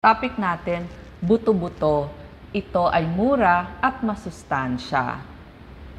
Topic natin, buto-buto. Ito ay mura at masustansya.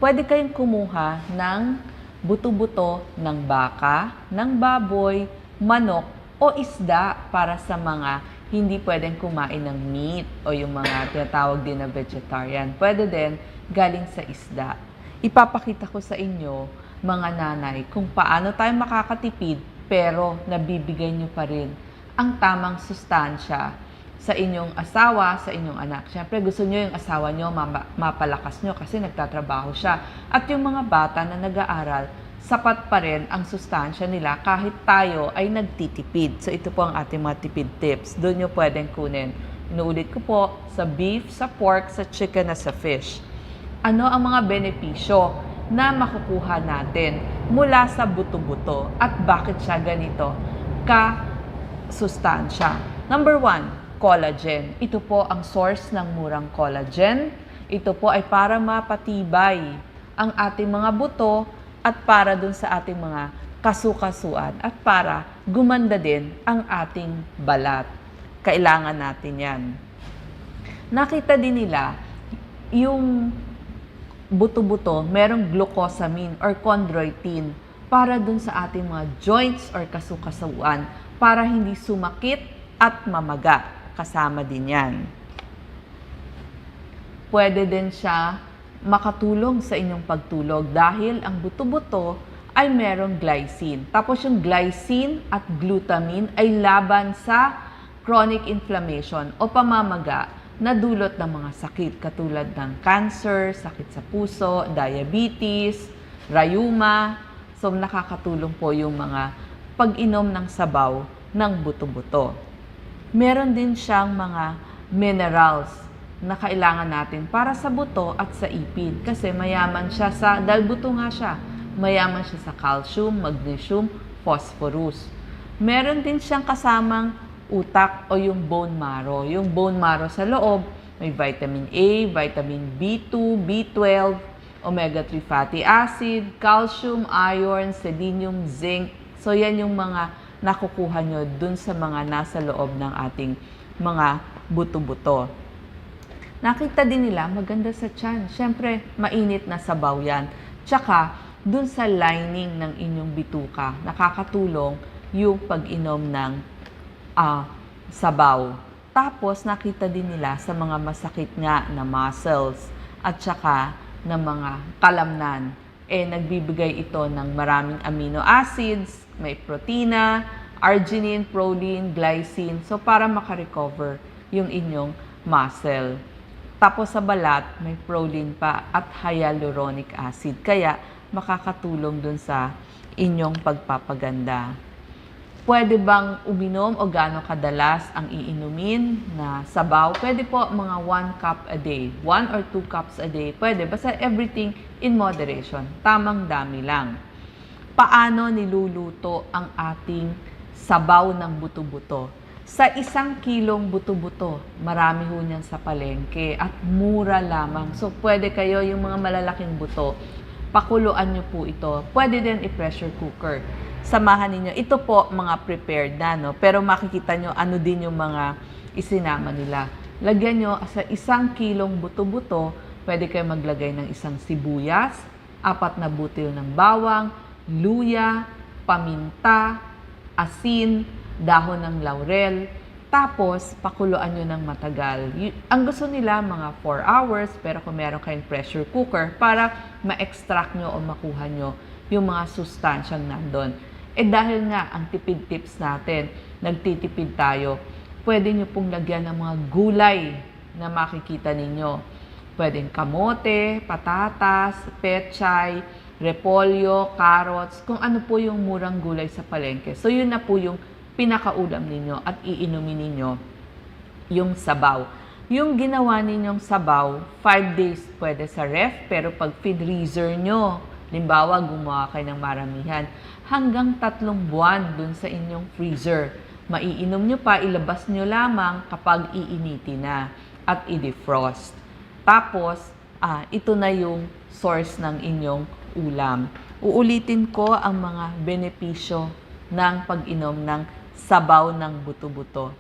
Pwede kayong kumuha ng buto-buto ng baka, ng baboy, manok o isda para sa mga hindi pwedeng kumain ng meat o yung mga tinatawag din na vegetarian. Pwede din galing sa isda. Ipapakita ko sa inyo, mga nanay, kung paano tayo makakatipid pero nabibigay nyo pa rin ang tamang sustansya sa inyong asawa, sa inyong anak. Siyempre, gusto nyo yung asawa nyo, mapalakas nyo kasi nagtatrabaho siya. At yung mga bata na nag-aaral, sapat pa rin ang sustansya nila kahit tayo ay nagtitipid. So, ito po ang ating mga tipid tips. Doon nyo pwedeng kunin. Inuulit ko po, sa beef, sa pork, sa chicken, at sa fish. Ano ang mga benepisyo na makukuha natin mula sa buto-buto at bakit siya ganito ka sustansya. Number one, collagen. Ito po ang source ng murang collagen. Ito po ay para mapatibay ang ating mga buto at para dun sa ating mga kasukasuan at para gumanda din ang ating balat. Kailangan natin yan. Nakita din nila yung buto-buto, merong glucosamine or chondroitin para dun sa ating mga joints or kasukasuan para hindi sumakit at mamaga. Kasama din yan. Pwede din siya makatulong sa inyong pagtulog dahil ang buto-buto ay merong glycine. Tapos yung glycine at glutamine ay laban sa chronic inflammation o pamamaga na dulot ng mga sakit katulad ng cancer, sakit sa puso, diabetes, rayuma. So nakakatulong po yung mga pag-inom ng sabaw ng buto-buto. Meron din siyang mga minerals na kailangan natin para sa buto at sa ipin kasi mayaman siya sa, dahil buto nga siya, mayaman siya sa calcium, magnesium, phosphorus. Meron din siyang kasamang utak o yung bone marrow. Yung bone marrow sa loob, may vitamin A, vitamin B2, B12, omega-3 fatty acid, calcium, iron, selenium, zinc. So yan yung mga nakukuha nyo dun sa mga nasa loob ng ating mga buto-buto. Nakita din nila, maganda sa tiyan. Siyempre, mainit na sabaw yan. Tsaka, dun sa lining ng inyong bituka, nakakatulong yung pag-inom ng ah, sabaw. Tapos, nakita din nila sa mga masakit nga na muscles at tsaka ng mga kalamnan. Eh, nagbibigay ito ng maraming amino acids, may protina, arginine, proline, glycine. So, para makarecover yung inyong muscle. Tapos sa balat, may proline pa at hyaluronic acid. Kaya makakatulong dun sa inyong pagpapaganda. Pwede bang uminom o gaano kadalas ang iinumin na sabaw? Pwede po mga 1 cup a day. 1 or 2 cups a day. Pwede. Basta everything in moderation. Tamang dami lang. Paano niluluto ang ating sabaw ng buto-buto? Sa isang kilong buto-buto, marami ho niyan sa palengke at mura lamang. So, pwede kayo yung mga malalaking buto, pakuluan nyo po ito. Pwede din i-pressure cooker. Samahan ninyo. Ito po mga prepared na, no? Pero makikita nyo ano din yung mga isinama nila. Lagyan nyo sa isang kilong buto-buto, pwede kayo maglagay ng isang sibuyas, apat na butil ng bawang, luya, paminta, asin, dahon ng laurel, tapos pakuluan nyo ng matagal. Y- ang gusto nila mga 4 hours, pero kung meron kayong pressure cooker, para ma-extract nyo o makuha nyo yung mga sustansyang nandun. Eh dahil nga ang tipid tips natin, nagtitipid tayo, pwede nyo pong lagyan ng mga gulay na makikita ninyo. Pwedeng kamote, patatas, pechay, repolyo, carrots, kung ano po yung murang gulay sa palengke. So yun na po yung pinakaulam ninyo at iinumin ninyo yung sabaw. Yung ginawa ninyong sabaw, 5 days pwede sa ref, pero pag freezer nyo, limbawa gumawa kayo ng maramihan, hanggang tatlong buwan dun sa inyong freezer. Maiinom nyo pa, ilabas nyo lamang kapag iiniti na at i-defrost. Tapos, ah, ito na yung source ng inyong ulam. Uulitin ko ang mga benepisyo ng pag-inom ng sabaw ng buto-buto.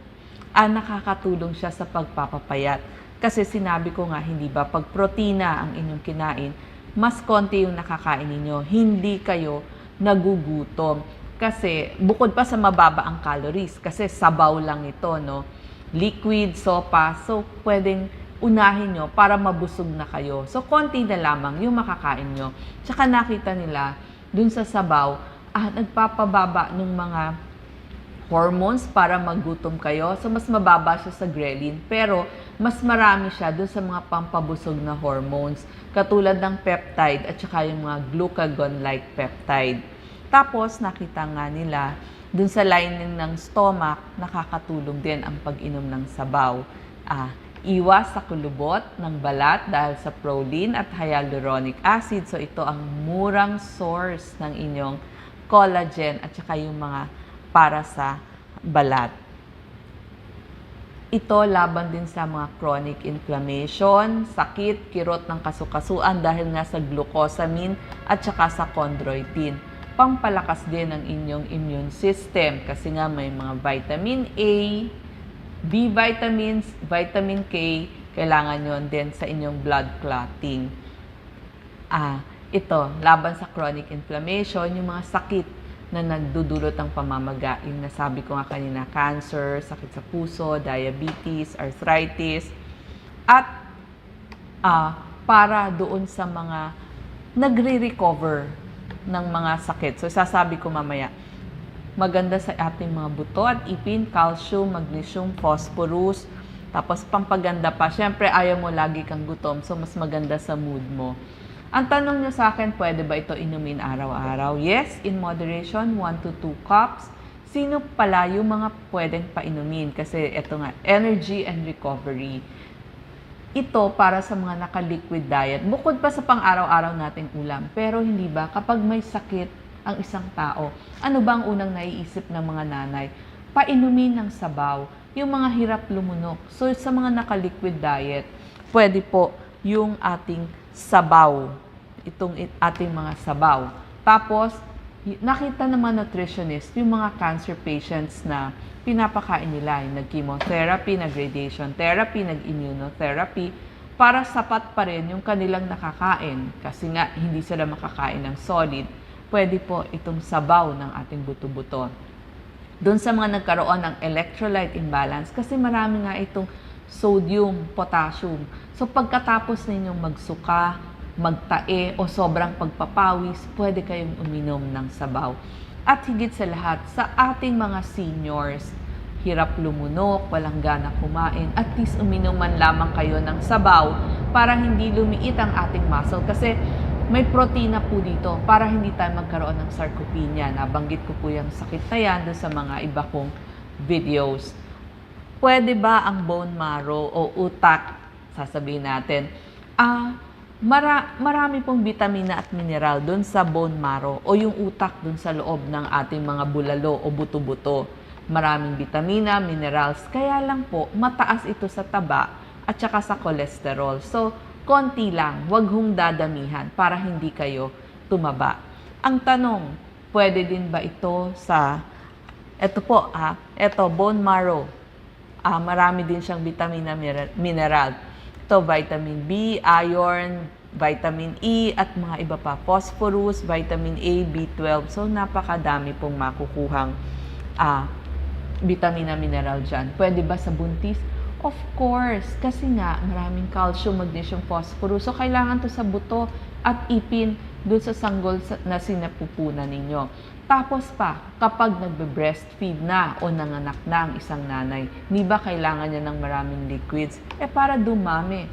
ah, nakakatulong siya sa pagpapapayat. Kasi sinabi ko nga, hindi ba, pag protina ang inyong kinain, mas konti yung nakakain ninyo. Hindi kayo nagugutom. Kasi bukod pa sa mababa ang calories, kasi sabaw lang ito, no? Liquid, sopa, so pwedeng unahin nyo para mabusog na kayo. So, konti na lamang yung makakain nyo. Tsaka nakita nila, dun sa sabaw, ah, nagpapababa ng mga hormones para magutom kayo. So, mas mababa siya sa ghrelin. Pero, mas marami siya dun sa mga pampabusog na hormones. Katulad ng peptide at saka yung mga glucagon-like peptide. Tapos, nakita nga nila, dun sa lining ng stomach, nakakatulong din ang pag-inom ng sabaw. Ah, iwas sa kulubot ng balat dahil sa proline at hyaluronic acid. So, ito ang murang source ng inyong collagen at saka yung mga para sa balat. Ito laban din sa mga chronic inflammation, sakit, kirot ng kasukasuan dahil nga sa glucosamine at saka sa chondroitin. Pampalakas din ng inyong immune system kasi nga may mga vitamin A, B vitamins, vitamin K, kailangan yon din sa inyong blood clotting. Ah, ito, laban sa chronic inflammation, yung mga sakit na nagdudulot ng pamamaga. Yung nasabi ko nga kanina, cancer, sakit sa puso, diabetes, arthritis, at ah, para doon sa mga nagre-recover ng mga sakit. So, sasabi ko mamaya, maganda sa ating mga buto at ipin, calcium, magnesium, phosphorus, tapos pampaganda pa. Siyempre, ayaw mo lagi kang gutom, so mas maganda sa mood mo. Ang tanong niyo sa akin, pwede ba ito inumin araw-araw? Yes, in moderation, 1 to 2 cups. Sino pala yung mga pwedeng painumin? Kasi ito nga, energy and recovery. Ito para sa mga naka-liquid diet. Bukod pa sa pang-araw-araw nating ulam. Pero hindi ba, kapag may sakit ang isang tao, ano ba ang unang naiisip ng mga nanay? Painumin ng sabaw, yung mga hirap lumunok. So sa mga naka-liquid diet, pwede po yung ating sabaw, itong it- ating mga sabaw. Tapos, nakita mga nutritionist yung mga cancer patients na pinapakain nila, yung nag-chemotherapy, nag-radiation therapy, nag-immunotherapy, para sapat pa rin yung kanilang nakakain. Kasi nga, hindi sila makakain ng solid. Pwede po itong sabaw ng ating buto-buto doon sa mga nagkaroon ng electrolyte imbalance kasi marami nga itong sodium, potassium. So pagkatapos ninyong magsuka, magtae o sobrang pagpapawis, pwede kayong uminom ng sabaw. At higit sa lahat, sa ating mga seniors, hirap lumunok, walang gana kumain, at least uminom man lamang kayo ng sabaw para hindi lumiit ang ating muscle. Kasi may protina po dito para hindi tayo magkaroon ng sarcopenia. Nabanggit ko po yung sakit na yan sa mga iba kong videos. Pwede ba ang bone marrow o utak, sasabihin natin, ah, mara, marami pong vitamina at mineral doon sa bone marrow o yung utak doon sa loob ng ating mga bulalo o buto-buto. Maraming vitamina, minerals, kaya lang po mataas ito sa taba at saka sa cholesterol. So, konti lang, wag hong dadamihan para hindi kayo tumaba. Ang tanong, pwede din ba ito sa, eto po ah, eto bone marrow, ah, marami din siyang vitamina miner- mineral. Ito, vitamin B, iron, vitamin E, at mga iba pa. Phosphorus, vitamin A, B12. So, napakadami pong makukuhang ah, vitamina mineral dyan. Pwede ba sa buntis? Of course, kasi nga maraming calcium, magnesium, phosphorus. So, kailangan to sa buto at ipin doon sa sanggol sa- na sinapupunan ninyo. Tapos pa, kapag nagbe-breastfeed na o nanganak na ang isang nanay, di ba kailangan niya ng maraming liquids? Eh para dumami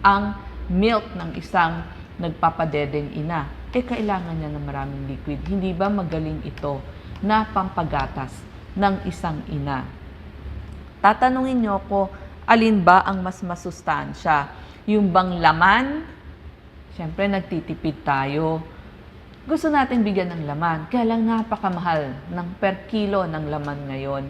ang milk ng isang nagpapadedeng ina, eh kailangan niya ng maraming liquid. Hindi ba magaling ito na pampagatas ng isang ina? Tatanungin niyo ko, alin ba ang mas masustansya? Yung bang laman? Siyempre, nagtitipid tayo. Gusto natin bigyan ng laman, kaya lang napakamahal ng per kilo ng laman ngayon.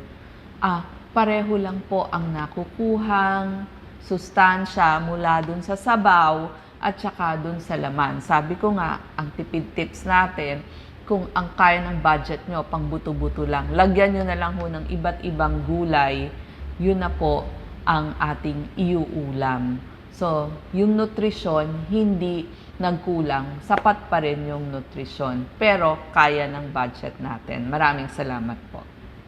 Ah, pareho lang po ang nakukuhang sustansya mula dun sa sabaw at saka dun sa laman. Sabi ko nga, ang tipid tips natin, kung ang kaya ng budget nyo, pang buto-buto lang, lagyan nyo na lang ho ng iba't ibang gulay yun na po ang ating iuulam. So, yung nutrisyon, hindi nagkulang. Sapat pa rin yung nutrisyon. Pero, kaya ng budget natin. Maraming salamat po.